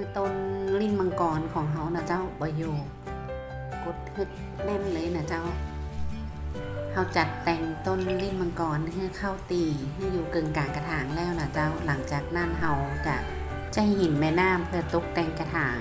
คือต้นลิ้นมังกรของเขานะเจ้าบอยู่กดฮึดแน่นเลยนะเจ้าเขาจัดแต่งต้นลิ้นมังกรให้เข้าตีให้อยู่กึ่งกลางกระถางแล้วนะเจ้าหลังจากนั้นเขาจะจะหินแม่น้ำเพื่อตกแต่งกระถาง